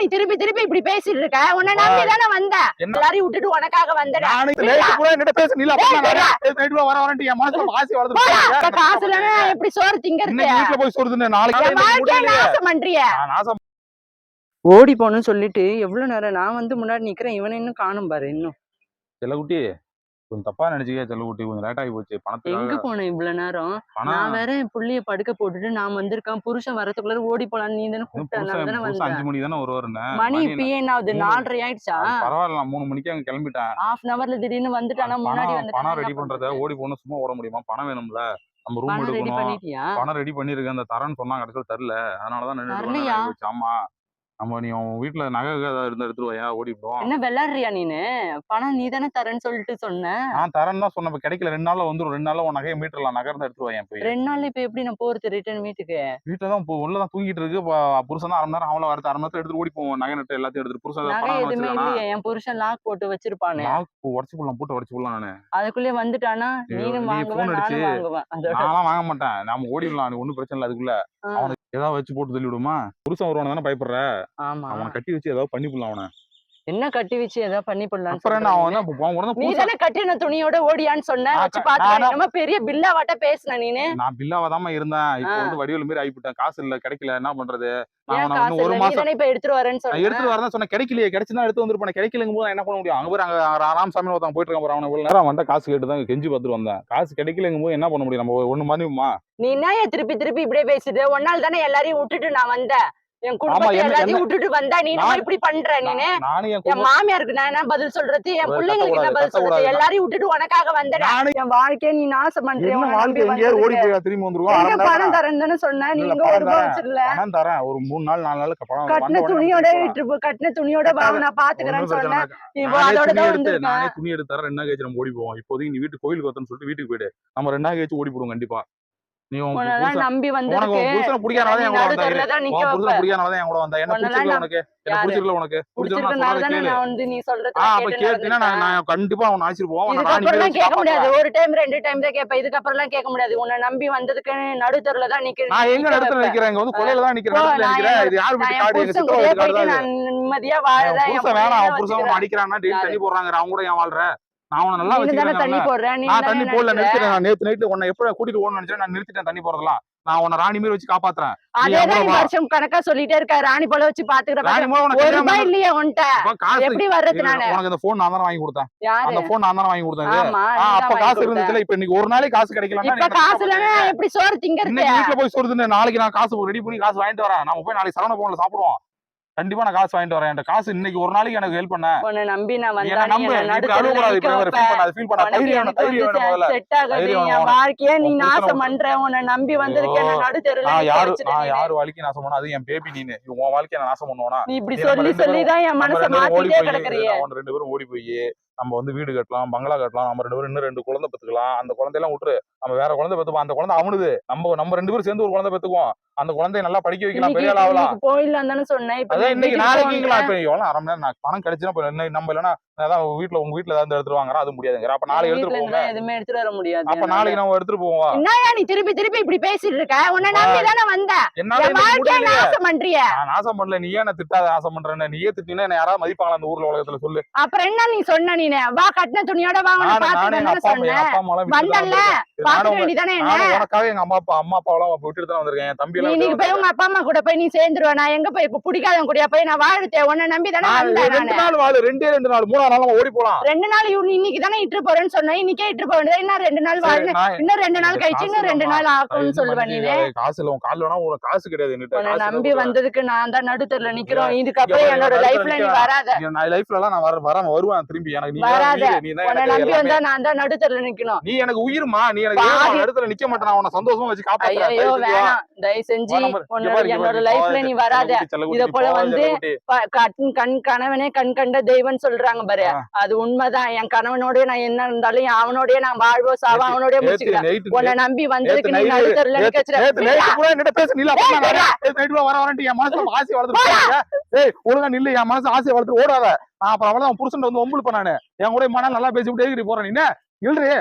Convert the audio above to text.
நீ திருப்பி திருப்பி இப்படி பேசிட்டு இருக்க? உன்னை நம்பி தானே வந்த? எல்லாரையும் விட்டுட்டு உனக்காக வந்தேன். காசு எப்படி சோறு நாசம் ஓடி போகணும்னு சொல்லிட்டு எவ்வளவு நேரம்? நான் வந்து முன்னாடி நிக்கிறேன் இவனை இன்னும் காணும் பாரு இன்னும். கொஞ்சம் தப்பா நினைச்சுக்க செல்லகுட்டி கொஞ்சம் லேட் ஆகி போச்சு. எங்க பணத்துக்காக போனேன் இவ்வளவு நேரம் நான் வேற புள்ளைய படுக்க போட்டுட்டு நான் வந்திருக்கேன். புருஷன் வரதுக்குள்ள ஓடி போலான்னு நீ தானே கூப்பிட்ட புதுசா அதனால தானே வந்தேன். அஞ்சு மணி இப்பயே என்ன ஆகுது? நாலரை ஆயிடுச்சா? பரவாயில்ல நான் மூணு மணிக்கு அங்க கிளம்பிட்டேன். ஹாஃப் அன் ஹவர்ல திடீர்னு வந்துட்டானா. முன்னாடி வந்து பணம் ரெடி பண்றத ஓடி போகணும் சும்மா ஓட முடியுமா? பணம் வேணும்ல. நம்ம ரூம் எடுக்கணும். பணம் ரெடி பண்ணிருக்கேன் அந்த தரேன்னு சொன்னாங்க. கடைசியில் தரல. அதனாலதான். ஆமா. நம்ம நீ உன் வீட்டுல நகை ஏதாவது இருந்தா எடுத்துட்டு வாயா? ஓடி போவோம் என்ன விளையாடுறியா நீனு? பணம் நீ தானே தரேன்னு சொல்லிட்டு சொன்ன. நான் தரேன்னு தான் சொன்னேன். இப்ப கிடைக்கல. ரெண்டு நாள்ல வந்துரும். ரெண்டு நாள்ல உன் நகையை மீட்டர்லாம். நகை இருந்தா எடுத்துட்டு போய். ரெண்டு நாள்ல இப்ப எப்படி நான் போறது ரிட்டர்ன் வீட்டுக்கு? வீட்டுல தான் இப்போ உள்ளதான் தூங்கிட்டு இருக்கு. புருஷன் தான் அரை மணி நேரம் அவள வரது அரை நேரத்துல எடுத்துட்டு ஓடி போவோம். நகை நட்டு எல்லாத்தையும் எடுத்துட்டு. புருஷன் நகை எதுவுமே இல்லையே. என் புருஷன் லாக் போட்டு வச்சிருப்பானே. லாக் உடச்சு போடலாம். போட்டு உடச்சு போடலாம் நானு. அதுக்குள்ளே வந்துட்டானா? நீனும் நீ வாங்குவ phone அடிச்சு, நானும் வாங்குவேன். நான்லாம் வாங்க மாட்டேன். நாம ஓடிடலாம். ஒன்னும் பிரச்சனை இல்லை. அதுக்குள்ள அவனுக்கு ஏதாவது வச்சு போட்டு தள்ளி விடுமா புருஷன் வருவானு தானே பயப்படுற? அவனை கட்டி வச்சு ஏதாவது பண்ணி போடலாம் அவனை. என்ன கட்டி வச்சு ஏதாவது பண்ணி போடலாம்னு அப்புறம் சொல்றீங்க? வந்து நீ தானே கட்டின துணியோட ஓடியான்னு சொன்ன? நான் வச்சு க- பாத்து நான் என்னமோ பெரிய பில்லா வாட்ட பேசுன நீனு. நான் பில்லாவாதாம இருந்தேன். இப்போ. வந்து வடிவேல் மாரி ஆயிப்பிட்டேன் காசு இல்ல கிடைக்கல. என்ன பண்றது? நான் ஒரு மாசம் இப்ப எடுத்துட்டு வரேன்னு நான் சொன்ன. எடுத்துட்டு வரதான் சொன்னேன். கிடைக்கலையே. கிடைச்சுதான் எடுத்து வந்துருப்பேன் கிடைக்கலங்கும் போது நான் என்ன பண்ண முடியும்? அங்க போய் அங்க ராமசாமி ஒருத்தன் போயிட்டு இருக்கான் பாரு, அவனை இவ்வளவு நேரம் வந்தா காசு கேட்டு தான் கெஞ்சி பார்த்துட்டு வந்தேன். காசு கிடைக்கலங்கும் போது என்ன பண்ண முடியும்? நம்ம ஒண்ணு மாதிரிமா நீ என்ன திருப்பி திருப்பி இப்படியே பேசுது? ஒன்னால தானே எல்லாரையும் விட்டுட்டு நான் வந்தேன். என் குடும்பத்தை எல்லாத்தையும் விட்டுட்டு வந்தா நீ இப்படி பண்ற நீனு என் மாமியாருக்கு நான் என்ன பதில் சொல்றது? என் பிள்ளைங்களுக்கு என்ன பதில் சொல்றது. எல்லாரையும் விட்டுட்டு உனக்காக வந்தேன் என் வாழ்க்கைய நீ நாசம் மணி பணம் தரேன்னு சொன்ன? நீ இல்ல, இங்க பணம் ஒரு பணம் தரேன். ஒரு மூணு நாள் நாலு நாளுக்கு பணம் கட்டின வந்த துணியோட விட்டு கட்டின துணியோட வா கட்டாத. நான் பாத்துக்கிறேன்னு சொன்னேன் அதோட தான் வந்திருக்க. நானே துணி எடுத்து தரேன். ரெண்டு நாள் கழிச்சு நம்ம ஓடி போவோம். இப்போதைக்கு நீ வீட்டு கோயிலுக்கு வரதுன்னு சொல்லிட்டு வீட்டுக்கு போயிடு. நம்ம ரெண்டு நாள் கழிச்சு ஓடி போடுவோம் கண்டிப்பா. நீ நம்பி உனக்கு பிடிக்காதனால என் கூட வந்தா உன். புருஷனை பிடிக்காதனால தான் என் கூட வந்தா. என்ன உன்னெல்லாம் பிடிச்சிருக்கல நான் உனக்கு? என்ன யாரு? பிடிச்சிருக்கல உனக்கு பிடிச்சிருந்தா பிடிச்சிருக்கனால சொல்றத தானே கேளு. நான் வந்து நீ சொல்றத ஆ அப்ப கேட்டு கேட்டீங்கன்னா நான் நடந்துட்டேன். நான் கண்டிப்பா அவன் ஆச்சிட்டு போவோம். நான் கேட்க முடியாது. ஒரு டைம் ரெண்டு டைம் தான் கேட்பேன். இதுக்கப்புறம் எல்லாம் கேட்க முடியாது. உன்னை நம்பி வந்ததுக்கு தான் நான் எங்க. நிக்கிறேன்? இங்க வந்து கொலையில தான் நிக்கிறேன். நிக்கிறேன். இது யார் வீட்டு காடு? எங்க காடு தான். நான் நிம்மதியா வாழறேன். புருஷன் வேணாம். அவன் புருஷன் டெய்லி? தண்ணி போடுறாங்க. அவன் கூட ஏன் வாழ்ற நான் அவனை நல்லா வச்சுக்கிறேன் தண்ணி அவனை. போடுற நீ நான் தண்ணி போடல. நிறுத்திட்டேன் நான். நேத்து நைட்டு உன்னை எப்ப கூட்டிட்டு போகணும்னு நினைச்சேன் நான் நிறுத்திட்டேன் தண்ணி போறதெல்லாம் நான் உன்னை ராணி மாதிரி வச்சு காப்பாத்துறேன். அதே என் தான் கூட நீ வா. வருஷம் கணக்கா சொல்லிட்டே இருக்க ராணி போல வச்சு பாத்துக்கிற ராணி உனக்கு ரூபாய் இல்லையே காசு எப்படி வர்றது நானு? உனக்கு இந்த போன் நான் தானே வாங்கி கொடுத்தேன். அந்த போன் நான் தானே வாங்கி கொடுத்தேன் அப்ப காசு. இருந்துச்சுல இப்ப இன்னைக்கு ஒரு நாளைக்கு காசு கிடைக்கலன்னா இப்ப காசு இல்லைன்னா எப்படி சோறு திங்கிறது? இன்னைக்கு போய் சொல்லுது நாளைக்கு நான் காசு ரெடி பண்ணி காசு வாங்கிட்டு வரேன். நம்ம போய் நாளைக்கு சரவண போன்ல சாப்பிடுவோம். கண்டிப்பா நான் காசு வாங்கிட்டு வரேன். காசு இன்னைக்கு ஒரு நாளைக்கு எனக்கு ஹெல்ப் பண்ண. உன்னை நம்பி நான் நீ வந்தா என்ன நீ நம்பு. இப்படி அழுகக்கூடாது. இப்படி வைப்ப. ஃபீல் பண்ணாத ஃபீல் பண்ணாத. உனக்கு தைரியம் வேணும் எனக்கு தைரியம் வேணும் வந்து முதல்ல செட் ஆகாது? தைரியம் வேணும் என் உனக்கு. வாழ்க்கைய நீ நாசம் பண்ற. உன்னை நம்பி. நடுத்தருல நான் யாரு நான் நீனு. யாரு வாழ்க்கை நாசம் பண்ணா அது என் பேபி நீனு. உன் வாழ்க்கைய நான் நாசம் பண்ணுவானா? நீ இப்படி நீ நம்ம சொல்லி ரெண்டு சொல்லி தான் என் நம்ம மனசை ரெண்டு பேரும் ஓடி மாத்திட்டே போய் கிடக்குறியே. நம்ம ரெண்டு பேரும் ஓடி போய் நம்ம வந்து வீடு கட்டலாம் பங்களா கட்டலாம் நம்ம ரெண்டு பேரும் இன்னும் ரெண்டு குழந்தை பெத்துக்கலாம். அந்த குழந்தையெல்லாம் விட்டுரு. நம்ம வேற குழந்தை பெத்துப்போம். அந்த குழந்தை அவனுது. நம்ம நம்ம ரெண்டு பேரும் சேர்ந்து ஒரு குழந்தை பெத்துக்குவோம். அந்த குழந்தைய நல்லா படிக்க வைக்கலாம். பெரிய ஆள் ஆகலாம் தானே சொன்னேன். அதான் நீ இன்னைக்கு போகணும்ல. இப்ப எவ்வளவு அரை மணி நேரம்? நான் பணம் கிடைச்சுன்னா நம்ம இல்லைன்னா அதான் வீட்டுல உங்க வீட்டுல ஏதாவது எடுத்துட்டு வாங்குறா அது முடியாதுங்கிற. அப்ப நாளைக்கு எடுத்துட்டு போவோம் எதுவுமே எடுத்துட்டு வர முடியாது. அப்ப நாளைக்கு நம்ம எடுத்துட்டு போவோம். என்னய்யா நீ திருப்பி திருப்பி இப்படி பேசிட்டு இருக்க? உன்னை நம்பி தானே வந்த. என்னால வாழ்க்கைய. நாசம் பண்றிய. நான் நாசம் பண்ணல. நீ ஏன் திட்டாத நாசம் பண்றேன்னு? நீயே திட்டினா என்ன யாராவது மதிப்பாங்களா? அந்த ஊர்ல உலகத்துல சொல்லு. அப்புறம் என்ன நீ சொன்ன? நீனு வா கட்டின துணியோட வா உன்னை நானு நானே எங்க பாத்துக்கிறேன்னு அப்பா சொன்ன அம்மா எங்க அப்பா அம்மா எல்லாம் விட்டுட்டு தான் வந்தல்ல. பாத்துக்க வேண்டியதானே என்ன? உனக்காக எங்க அம்மா அப்பா அம்மா அப்பாவெல்லாம் விட்டுட்டு தான் வந்திருக்கேன். என் தம்பி நீ எல்லாம் இன்னைக்கு போய் உங்க அப்பா அம்மா கூட போய் நீ சேர்ந்துருவ. நான் எங்க போய் இப்ப பிடிக்காதவங்க கூடயா போய் நான் வாழ்த்தேன் உன்னை நம்பி தானே வந்தேன் ரெண்டு நாள் வாழு. ரெண்டே ரெண்டு நாள். மூணாவது நாள் ஓடி போலாம். ரெண்டு நாள் இவனு இன்னைக்கு தானே இட்டு போறேன்னு சொன்னேன் இன்னைக்கே இட்டு போக வேண்டியது. இன்னும் ரெண்டு நாள் வாழு. இன்னும் ரெண்டு நாள் கழிச்சு இன்னும் ரெண்டு. நாள் ஆகும்னு இது சொல்லுவ பண்ணி, நீனு. காசு இல்ல. உன் கால்ல வேணா உனக்கு காசு கிடையாது நம்பி வந்ததுக்கு நான் தான் நடுத்தருல நிக்கிறோம். இதுக்கப்புறம் என்னோட லைஃப்ல நீ வராத. நான் லைஃப்ல எல்லாம் நான் வர வர வருவேன். திரும்பி எனக்கு நீ வராத. நீ உன்னை நம்பி. வந்தா நான் தான் நடுத்தருல நிக்கணும். நீ எனக்கு உயிருமா நீ எனக்கு இடத்துல நிக்க மாட்டேன்? உன்னை சந்தோஷமா வச்சு காப்பாத்துறேன் ஐயோ. வேணாம். தயவு செஞ்சு என்னோட லைஃப்ல நீ வராத. இத போல வந்து கண் கண் கணவனே கண் கண்ட தெய்வம் சொல்றாங்க பாரு. அது உண்மைதான். என் கணவனோடய நான் என்ன இருந்தாலும் அவனோடய நான் வாழ்வோ சாவோ அவனோடய முடிச்சுக்கிறேன். உன்னை நம்பி வந்ததுக்கு நீ நடுத்தருல நிக்க என்கிட்ட பேச. கூட வர வரேன்ட்டு என் மனசுல ஆசை வளர்த்துட்டு ஏய் ஒழுங்கா நில்லு என் மனசு ஆசையை வளர்த்து ஓடாத. நான் அப்புறம் அவ்வளவுதான் புருஷன் வந்து ஒம்புழுப்ப நானு. என் கூட மனால் நல்லா பேசிவிட்டே போறேன். நீ இல்லையே